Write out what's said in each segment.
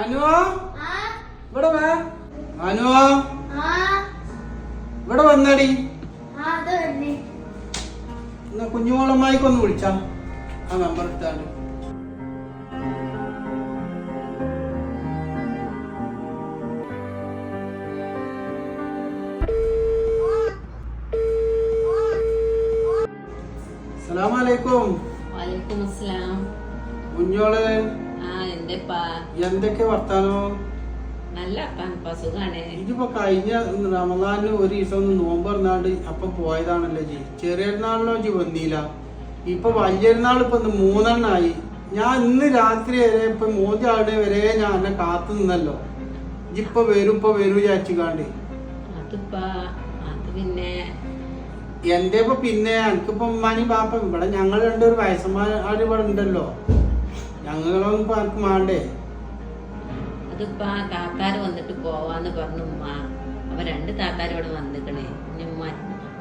അനു? ആ? ഇവിടെ വാ. അനു? ആ. ഇവിടെ വന്നടി. എന്നാ കുഞ്ഞുമോളമ്മായിക്കൊന്ന് വിളിച്ചാ. ആ നമ്പർ എടുത്താണ്ട്. അസ്സലാമലൈക്കും വലൈക്കും അസ്സലാം. കുഞ്ഞോൾ. എന്തൊക്കെ വർത്താനോ? നല്ല ഇതിപ്പോ കഴിഞ്ഞ റമദാനിന് ഒരു ദിവസം ഒന്ന് നോമ്പ് പറഞ്ഞാണ്ട് അപ്പൊ പോയതാണല്ലോ ജി. ചെറിയ നാളിലോ ജി വന്നില്ല ഇപ്പൊ വലിയനാൾ ഇപ്പൊ മൂന്നെണ്ണായി. ഞാൻ ഇന്ന് രാത്രി വരെ ഇപ്പൊ മൂന്നാളുടെ വരെ ഞാൻ എന്നെ കാത്തു നിന്നല്ലോ. ഇപ്പൊ വരും ഇപ്പൊ വരും വിചാരിച്ചുകാണ്ട് പിന്നെ. എന്റെ ഇപ്പൊ പിന്നെ എനിക്കിപ്പോ ഉമ്മാനി പാപ്പ ഇവിടെ ഞങ്ങൾ രണ്ടൊരു വയസ്സന്മാർ ഇവിടെ ഉണ്ടല്ലോ. ഞങ്ങളൊന്നും പാർക്ക് മാണ്ടേ അതിപ്പാ താത്താര് വന്നിട്ട് പോവാന്ന് പറഞ്ഞു ഉമ്മ. അവ രണ്ട് താത്താര് ഇവിടെ വന്നിക്കണേ. ഇനി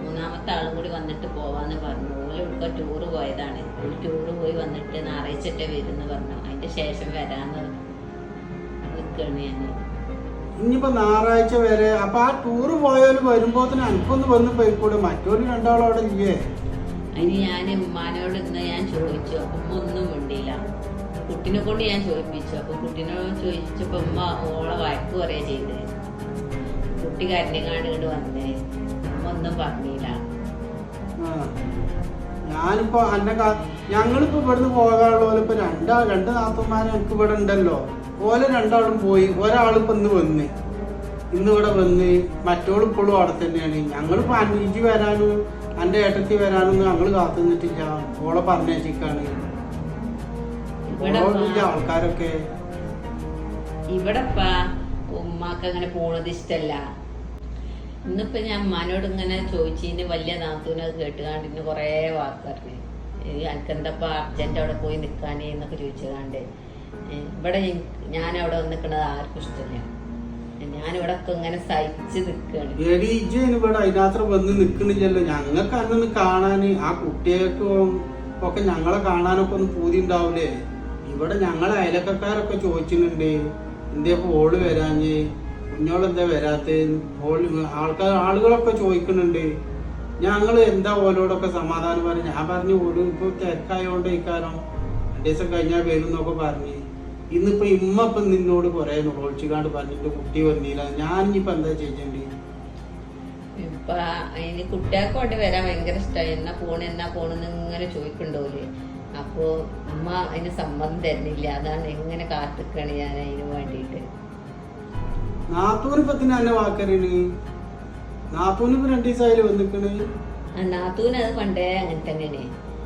മൂന്നാമത്തെ ആളും കൂടി വന്നിട്ട് പോവാന്ന് പറഞ്ഞു. ഓൽ ഇപ്പൊ ടൂറ് പോയതാണ്. ഒരു ടൂറ് പോയി വന്നിട്ട് ഞായറാഴ്ചട്ടെ വരുന്ന് പറഞ്ഞു. അതിന്റെ ശേഷം വരാന്ന് നിൽക്കണേ ഞാൻ ഇനിയിപ്പോ ഞായറാഴ്ച വരെ അപ്പൊ ആ ടൂറ് പോയാലും വരുമ്പോ തന്നെ എനിക്കൊന്ന് വന്ന് പോയിക്കൂടെ? മറ്റൊരു രണ്ടാളും അവിടെ ഇല്ലേ? അതിന് ഞാൻ ഉമ്മാനോട് ഇന്ന് ഞാൻ ചോദിച്ചു. അപ്പൊ ഒന്നും മിണ്ടിയില്ല. കുട്ടിനെ കൊണ്ട് ഞാൻ ചോദിപ്പിച്ചു. അപ്പൊ കുട്ടീനോട് ചോദിച്ചപ്പോ അമ്മ ഓളെ വഴക്ക് പറയാ ചെയ്ത്. കുട്ടി കരഞ്ഞങ്ങാണ്ട് ഇങ്ങോട്ട് വന്നേ. അമ്മ ഒന്നും പറഞ്ഞില്ല. ഞാനിപ്പോ കാ ഞങ്ങളിപ്പോ ഇവിടുന്ന് പോകാനുള്ള പോലെ ഇപ്പൊ രണ്ടാ രണ്ട് നാത്തന്മാരെ എനിക്ക് ഇവിടെ ഉണ്ടല്ലോ. ഓലെ രണ്ടാളും പോയി ഒരാളിപ്പോ ഇന്ന് വന്ന്. ഇന്ന് ഇവിടെ വന്ന് മറ്റോളും ഇപ്പോഴും അവിടെ തന്നെയാണ്. ഞങ്ങളിപ്പോ അന്വേഷിച്ച് വരാനും എന്റെ ഏട്ടത്തി വരാനൊന്നും ഞങ്ങൾ കാത്തു നിന്നിട്ടില്ല ഓളെ പറഞ്ഞേച്ചിക്കാണ് ആൾക്കാരൊക്കെ. ഇവിടെ ഉമ്മാക്ക് അങ്ങനെ പോണത് ഇഷ്ടല്ല. ഇന്നിപ്പോ ഞാൻ മനോട് ഇങ്ങനെ ചോദിച്ചതിന് വലിയ നാത്തൂനെ കേട്ടുകാണ്ട് ഇന്ന് കുറേ വാക്ക് പറഞ്ഞു. എനിക്കെന്തപ്പാ അർജന്റ് അവിടെ പോയി നിൽക്കാനേ എന്നൊക്കെ ചോദിച്ചതാണ്ട് ഇവിടെ ഞാൻ അവിടെ നിൽക്കുന്നത് ആർക്കും ഇഷ്ടമില്ല ഞാനിവിടെ ഒക്കെ ഇങ്ങനെ സഹിച്ച് നിൽക്കുകയാണ് എടി ഇവിടെ അതിനകത്ത് വന്ന് നിക്കണില്ലല്ലോ. ഞങ്ങൾക്ക് അന്നൊന്ന് കാണാന് ആ കുട്ടികൾക്കും ഒക്കെ ഞങ്ങളെ കാണാനൊക്കെ ഒന്ന് പൂതി ഉണ്ടാവൂലേ? ഇവിടെ ഞങ്ങളെ അയലക്കക്കാരൊക്കെ ചോദിച്ചിട്ടുണ്ട്. എന്തേ ഹോൾ വരാഞ്ഞ്? കുഞ്ഞോളെന്താ വരാത്ത? ഹോൾ ആൾക്കാർ ആളുകളൊക്കെ ചോദിക്കുന്നുണ്ട്. ഞങ്ങൾ എന്താ ഓലോടൊക്കെ സമാധാനം പറഞ്ഞു? ഞാൻ പറഞ്ഞു ഓൽ ഇപ്പൊ തിരക്കായോണ്ട് ഇക്കാരം രണ്ടു ദിവസം കഴിഞ്ഞാൽ വരും എന്നൊക്കെ പറഞ്ഞ്. ഇന്നിപ്പോ ഇമ്മ ഇപ്പൊ നിന്നോട് കുറെ നോളിച്ചുകാണ്ട് പറഞ്ഞിട്ട് കുട്ടി വന്നില്ല ഞാൻ ഇനിയിപ്പോ എന്താ ചെയ്യേണ്ടി? ഇപ്പൊ അതിന് കുട്ടികൾക്കോട്ട് വരാൻ ഭയങ്കര ഇഷ്ടമായി എന്നാ പോണ് എന്നാ പോണെന്ന് ഇങ്ങനെ ചോദിക്കണ്ടോൽ അപ്പോ അമ്മ അതിന് സമ്മതം തരുന്നില്ല. അതാണ് എങ്ങനെ കാത്തിക്കാണ് ഞാൻ അതിന് വേണ്ടിയിട്ട്. നാത്തൂന് ഇപ്പൊ തന്നെ എന്നെ വാക്കറിയണ്. നാത്തൂന് ഇപ്പൊ രണ്ടു ദിവസമായാലും വന്നിക്കണ്. ആ നാത്തൂന് അത് പണ്ടേ അങ്ങനെ തന്നെയാണ്.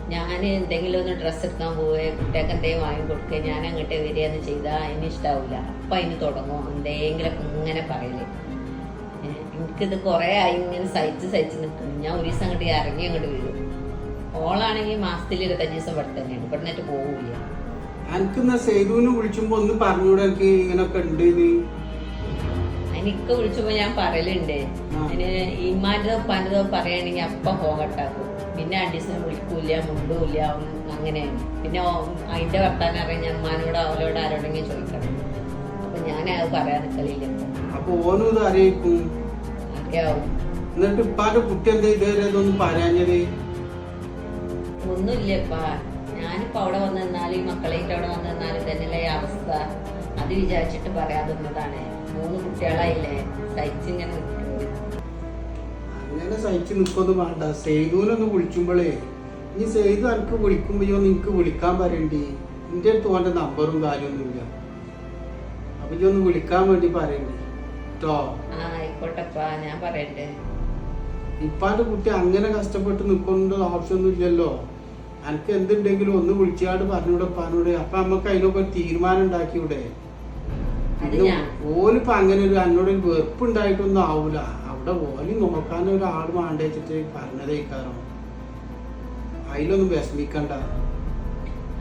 ഞാൻ എന്തെങ്കിലും ഒന്ന് ഡ്രസ്സ് എടുക്കാൻ പോവേ കുട്ടിയൊക്കെ എന്തെങ്കിലും വാങ്ങി കൊടുക്കുക ഞാൻ അങ്ങോട്ട് വരികയെന്ന് ചെയ്താൽ അതിന് ഇഷ്ടാവില്ല അപ്പൊ അതിന് തുടങ്ങും. എന്തെങ്കിലുമൊക്കെ ഇങ്ങനെ പറയൽ. എനിക്കിത് കുറേ ആയി ഇങ്ങനെ സഹിച്ച് സഹിച്ച് നിൽക്കുന്നു ഞാൻ ഒരു ദിവസം അങ്ങോട്ട് ഇറങ്ങി അങ്ങോട്ട് വരും. ഓളാണെങ്കിൽ മാസത്തിൽ ഇരുപത്തഞ്ച് ദിവസം ഇവിടെ തന്നെയാണ് ഇവിടെ നിന്നിട്ട് പോവില്ല എനിക്കിന്ന് സേതുവിനെ വിളിച്ചുമ്പോ ഒന്ന് പറഞ്ഞൂടെ എനിക്ക് ഇങ്ങനൊക്കെ ഉണ്ട് ഇത് എനിക്ക് വിളിച്ചപ്പോ ഞാൻ പറയലുണ്ട്. അതിന് ഇമാനതോ പനതോ പറയുകയാണെങ്കിൽ അപ്പം പോകട്ടാക്കും പിന്നെ അഡീസിനെ വിളിക്കൂല മുണ്ടൂല അങ്ങനെയാണ്. പിന്നെ അതിന്റെ വർത്താനം അറിയാൻ ഞാൻ ഉമ്മാനോട് അവളോട് ആരോടെങ്കിലും ചോദിക്കണം. അപ്പൊ ഞാൻ അത് പറയാൻ നിൽക്കലില്ല അപ്പൊ ഓനും ഇത് അറിയിക്കും. അറിയാവും എന്നിട്ട് ഇപ്പാന്റെ കുട്ടി എന്താ ഇതുവരെ ഇതൊന്നും പറയാഞ്ഞത്? ഒന്നുമില്ലപ്പാ ഞാനിപ്പോ അവിടെ വന്നു നിന്നാലും ഈ മക്കളേറ്റ് അവിടെ വന്നു നിന്നാലും തന്നെയല്ലേ അവസ്ഥ. അത് വിചാരിച്ചിട്ട് പറയാതുന്നതാണ് മൂന്ന് കുട്ടികളായില്ലേ. സഹിച്ചിങ്ങനെ നിൽക്കുന്നത് അങ്ങനെ സഹിച്ച് നിൽക്കൊന്നും വേണ്ട. സേതുവിനൊന്ന് വിളിച്ചുമ്പോഴേ ഇനി സേതു എനിക്ക് വിളിക്കുമ്പോഴോ നിനക്ക് വിളിക്കാൻ പറയണ്ടി? നിന്റെ അടുത്ത് ഓന്റെ നമ്പറും കാര്യമൊന്നുമില്ല. അപ്പൊ ഇജ്ജ് ഒന്ന് വിളിക്കാൻ വേണ്ടി പറയണ്ടി. കേട്ടോ ആയിക്കോട്ടെപ്പാ ഞാൻ ഇപ്പാന്റെ കുട്ടി അങ്ങനെ കഷ്ടപ്പെട്ട് നിൽക്കേണ്ട ആവശ്യമൊന്നും ഇല്ലല്ലോ എനിക്ക് എന്തുണ്ടെങ്കിലും ഒന്ന് വിളിച്ചാണ്ട് പറഞ്ഞൂടെ പറഞ്ഞൂടെ. അപ്പൊ നമുക്ക് അതിനൊക്കെ ഒരു തീരുമാനം ഉണ്ടാക്കിയൂടെ ഓലിപ്പോ അങ്ങനെ ഒരു എന്നോട് ഒരു വെറുപ്പ് ഉണ്ടായിട്ടൊന്നും ആവൂല. അവിടെ ഓലി നോക്കാൻ ഒരാൾ മാണ്ടേച്ചിട്ട് പറഞ്ഞതേ കാരണം അതിലൊന്നും വിഷമിക്കണ്ട.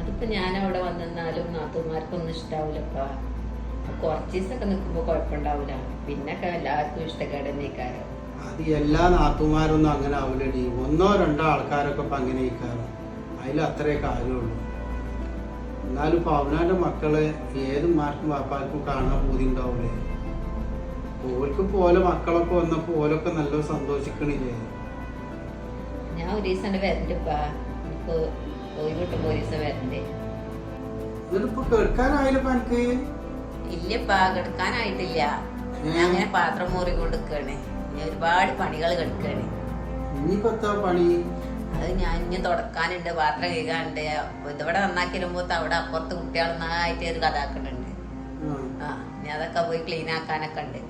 അതിപ്പോ ഞാൻ അവിടെ വന്നിരുന്നാലും നാത്തുമാർക്കൊന്നും ഇഷ്ടാവൂലപ്പാ. കുറച്ച് ദിവസമൊക്കെ നിൽക്കുമ്പോ കുഴപ്പമുണ്ടാവൂല. പിന്നെ എല്ലാവർക്കും ഇഷ്ടക്കേട് തന്നെക്കാരം അത് എല്ലാ നാത്തുമാരൊന്നും അങ്ങനെ ആവൂലടി. ഒന്നോ രണ്ടോ ആൾക്കാരൊക്കെ ഇപ്പൊ അങ്ങനെ ഇരിക്കാറ് അതിൽ അത്രേ കാര്യമുള്ളൂ. എന്നാലും പവനാന്റെ മക്കളെ ഏത് മാർക്കും വാപ്പാർക്കും കാണാൻ പൂതി ഉണ്ടാവൂലേ ഓർക്ക് പോലെ മക്കളൊക്കെ വന്നപ്പോ ഓലൊക്കെ നല്ല സന്തോഷിക്കണില്ലേ? ഞാൻ ഒരു ദിവസം വരണ്ടപ്പാ. എനിക്ക് പോയി കിട്ടുമ്പോ ഒരു ദിവസം വരണ്ടേ. എന്നിട്ടിപ്പോ കേൾക്കാനായാലും എനിക്ക് ഇല്ലപ്പാ കിടക്കാനായിട്ടില്ല. ഞാൻ അങ്ങനെ പാത്രം മോറി കൊടുക്കണേ ഞാൻ ഒരുപാട് പണികൾ കെടുക്കണേ. ഇനിയിപ്പോ പണി? അത് ഞാൻ ഇനി തുടക്കാനുണ്ട് പാത്രം കഴുകാനുണ്ട്. ഇതിവിടെ നന്നാക്കി വരുമ്പോ അവിടെ അപ്പുറത്ത് കുട്ടികൾ നന്നായിട്ട് ഒരു കഥാക്കുന്നുണ്ട് ആ. അതൊക്കെ പോയി ക്ലീൻ ആക്കാനൊക്കെ ഉണ്ട്.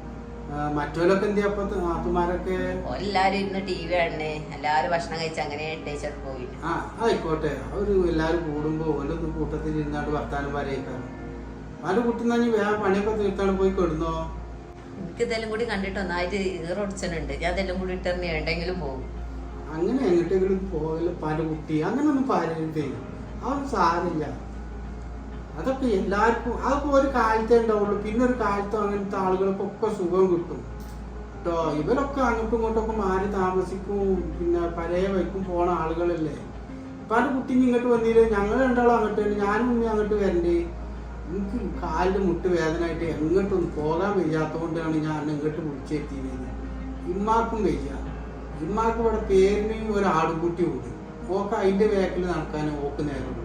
മറ്റോലൊക്കെ നാത്തുമാരൊക്കെ എല്ലാരും ഇന്ന് ടി വി ആണ് എല്ലാരും ഭക്ഷണം കഴിച്ച് അങ്ങനെ ടീച്ചർ പോയി. ആ ആയിക്കോട്ടെ. അവർ എല്ലാരും കൂടുമ്പോ ഓലൊന്നും കൂട്ടത്തിൽ ഇരുന്നാണ്ട് വർത്താനം പറയേക്കാണ് പല കുട്ടി നഞ്ഞ് വേഗം പണിയൊക്കെ തീർത്താണ് പോയി കിടന്നോ? എനിക്ക് ഇതെല്ലാം കൂടി കണ്ടിട്ട് ഒന്നായിട്ട് ഈറൊടിച്ചിട്ടുണ്ട് ഞാൻ ഇതെല്ലാം കൂടി ഇട്ടെറിഞ്ഞ് എവിടെയെങ്കിലും പോകും. അങ്ങനെ എങ്ങോട്ടെങ്കിലും പോകൽ പല കുട്ടി അങ്ങനൊന്നും പറയരുതേ അതൊന്നും സാരില്ല അതൊക്കെ എല്ലാവർക്കും അതൊക്കെ ഒരു കാലത്തേ ഉണ്ടാവുള്ളൂ. പിന്നെ ഒരു കാലത്ത് അങ്ങനത്തെ ആളുകൾക്കൊക്കെ സുഖം കിട്ടും. കേട്ടോ ഇവരൊക്കെ അങ്ങോട്ടും ഇങ്ങോട്ടൊക്കെ മാറി താമസിക്കും. പിന്നെ പഴയ വൈക്കും പോണ ആളുകളല്ലേ. പല കുട്ടി ഇങ്ങോട്ട് വന്നില്ലേ? ഞങ്ങൾ രണ്ടാളും അങ്ങോട്ട് വരും ഞാനും ഉമ്മി അങ്ങോട്ട് വരണ്ടേ. എനിക്ക് കാലിന്റെ മുട്ട് വേദനയായിട്ട് എങ്ങോട്ടൊന്നും പോകാൻ വയ്യാത്തതുകൊണ്ടാണ് ഞാൻ ഇങ്ങോട്ട് വിളിച്ചെത്തിയത്. ഇമ്മാർക്കും വയ്യ. ഇമ്മാക്ക് ഇവിടെ പേരിന് ഒരു ആടുകുട്ടി ഉണ്ട്. ഓക്ക് അതിന്റെ ബാക്കിൽ നടക്കാൻ ഓക്ക് നേരമുള്ളൂ.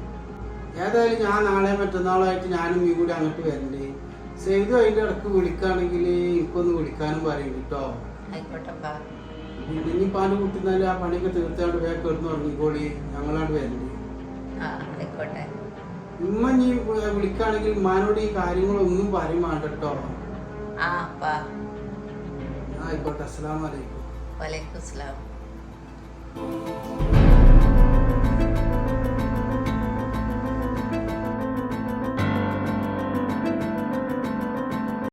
ഏതായാലും ഞാൻ നാളെ മറ്റന്നാളായിട്ട് ഞാനും ഈ കൂടി അങ്ങോട്ട് വരണ്ടേ. സേതു അതിന്റെ ഇടയ്ക്ക് വിളിക്കുകയാണെങ്കിൽ എനിക്കൊന്ന് വിളിക്കാനും പറയും കേട്ടോ ഇനി പാൽ കുട്ടിന്നാലും ആ പണിയൊക്കെ തീർത്താണ്ട് വേഗം കിടന്നു തുടങ്ങിക്കോളി ഞങ്ങളാണ്ട് വരണ്ടേ. ഉമ്മ നീ വിളിക്കുകയാണെങ്കിൽ ഉമ്മാനോട് ഈ കാര്യങ്ങളൊന്നും പറയും വേണ്ട കേട്ടോ ആയിക്കോട്ടെ. അസ്സാം അലൈക്കും. വലൈക്കും അസ്സലാം.